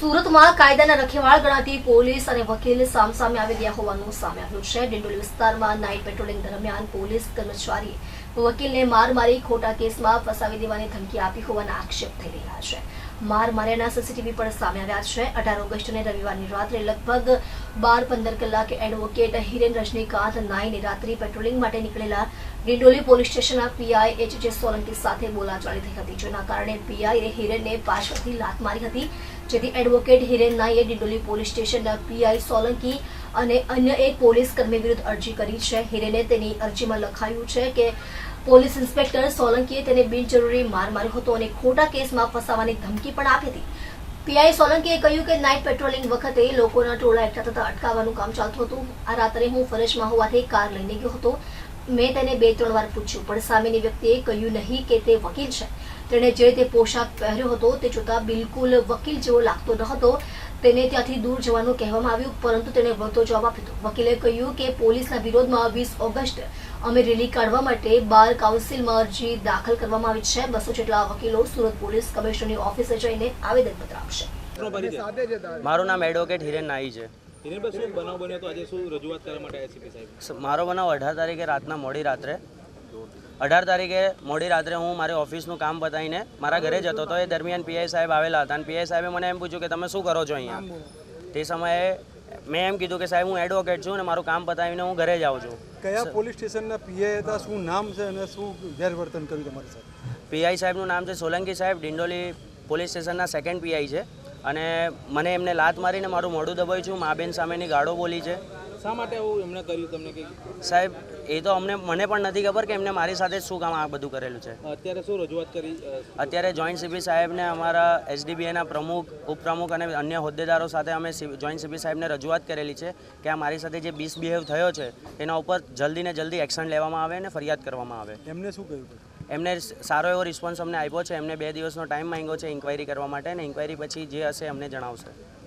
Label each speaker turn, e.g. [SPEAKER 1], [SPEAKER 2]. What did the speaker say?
[SPEAKER 1] સુરતમાં કાયદાના રખેવાળ ગણાતી પોલીસ અને વકીલ સામસામે આવી ગયા હોવાનું સામે આવ્યું છે. ડિંડોલી વિસ્તારમાં નાઇટ પેટ્રોલિંગ દરમિયાન પોલીસ કર્મચારીએ વકીલને માર મારી ખોટા કેસમાં ફસાવી દેવાની ધમકી આપી હોવાના આક્ષેપ થઈ રહ્યા છે. માર માર્યાના સીસીટીવી પણ સામે આવ્યા છે. અઢાર ઓગસ્ટને રવિવારની રાત્રે લગભગ બાર પંદર કલાકે એડવોકેટ હિરેન રજનીકાંત નાઈને રાત્રિ પેટ્રોલિંગ માટે નીકળેલા ડિંડોલી પોલીસ સ્ટેશનના પીઆઈ એચ જે સોલંકી સાથે બોલાચાલી થઈ હતી. જેના કારણે પીઆઈએ હિરેનને પાછળથી લાત મારી હતી. જેથી એડવોકેટ હિરેન નાઈએ ડિંડોલી પોલીસ સ્ટેશનના પીઆઈ સોલંકી અને અન્ય એક પોલીસ કર્મી વિરુદ્ધ અરજી કરી છે. હિરેને તેની અરજીમાં લખાયું છે કે પોલીસ ઇન્સ્પેક્ટર સોલંકીએ તેને બિનજરૂરી માર માર્યો હતો અને ખોટા કેસમાં ફસાવાની ધમકી પણ આપી હતી. પીઆઈ સોલંકીએ કહ્યું કે નાઇટ પેટ્રોલિંગ વખતે લોકોના ટોળા એકઠા થતા અટકાવવાનું કામ ચાલતું હતું. આ રાત્રે હું ફરજમાં હોવાથી કાર લઈને ગયો હતો. મેં તેને બે ત્રણ વાર પૂછ્યું, પણ સામેની વ્યક્તિએ કહ્યું નહીં કે તે વકીલ છે. તેણે જે તે પોશાક પહેર્યો હતો તે જોતા બિલકુલ વકીલ જેવો લાગતો ન હતો. તેને ત્યાંથી દૂર જવાનું કહેવામાં આવ્યું પરંતુ તેણે વળતો જવાબ આપ્યો. વકીલે કહ્યું કે પોલીસના વિરોધમાં વીસ ઓગસ્ટ અમે રેલી કાઢવા માટે બાર કાઉન્સિલમાં અરજી દાખલ કરવામાં આવી છે. બસો જેટલા વકીલો સુરત પોલીસ કમિશનરની ઓફિસે જઈને આવેદનપત્ર આપશે.
[SPEAKER 2] મારું નામ એડવોકેટ હિરેન નાઈ છે.
[SPEAKER 3] હિરેનભાઈ શું બનાવ બન્યો તો આજે શું રજૂઆત કરવા માટે એસીપી સાહેબ?
[SPEAKER 2] સ- મારો બનાવ અઢાર તારીખે રાતના મોડી રાત્રે અઢાર તારીખે મોડી રાત્રે હું મારી ઓફિસનું કામ પતાવીને મારા ઘરે જતો હતો. એ દરમિયાન પીઆઈ સાહેબ આવેલા હતા અને પીઆઈ સાહેબે મને એમ પૂછ્યું કે તમે શું કરો છો અહીંયા? તે સમયે મેં એમ કીધું કે સાહેબ હું એડવોકેટ છું અને મારું કામ પતાવીને હું ઘરે જાઉં છું.
[SPEAKER 4] કયા પોલીસ સ્ટેશનના પીઆઈ હતા? શું નામ છે અને શું ગેરવર્તન કર્યું તમારી સાથે?
[SPEAKER 2] પીઆઈ સાહેબનું નામ છે સોલંકી સાહેબ. ડિંડોલી પોલીસ સ્ટેશનના સેકન્ડ પીઆઈ છે. અને મને એમને લાત મારીને મારું મોઢું દબાવ્યું છું મા બેન સામેની ગાળો બોલી છે.
[SPEAKER 3] શા માટે એવું એમણે કર્યું તમને કે
[SPEAKER 2] સાહેબ એ તો અમને મને પણ નથી ખબર કે એમને મારી સાથે જ શું કામ આ બધું કરેલું છે.
[SPEAKER 3] અત્યારે શું રજૂઆત કરી
[SPEAKER 2] અત્યારે જોઈન્ટ સીપી સાહેબને અમારા એસડીબીએના પ્રમુખ ઉપપ્રમુખ અને અન્ય હોદ્દેદારો સાથે અમે જોઈન્ટ સીપી સાહેબને રજૂઆત કરેલી છે કે આ મારી સાથે જે મિસબિહેવ થયો છે એના ઉપર જલ્દીને જલ્દી એક્શન લેવામાં આવે અને ફરિયાદ કરવામાં આવે.
[SPEAKER 4] એમને શું કહ્યું?
[SPEAKER 2] એમને સારો એવો રિસ્પોન્સ અમને આપ્યો છે. એમને બે દિવસનો ટાઈમ માંગ્યો છે ઇન્ક્વાયરી કરવા માટે અને ઇન્ક્વાયરી પછી જે હશે અમને જણાવશે.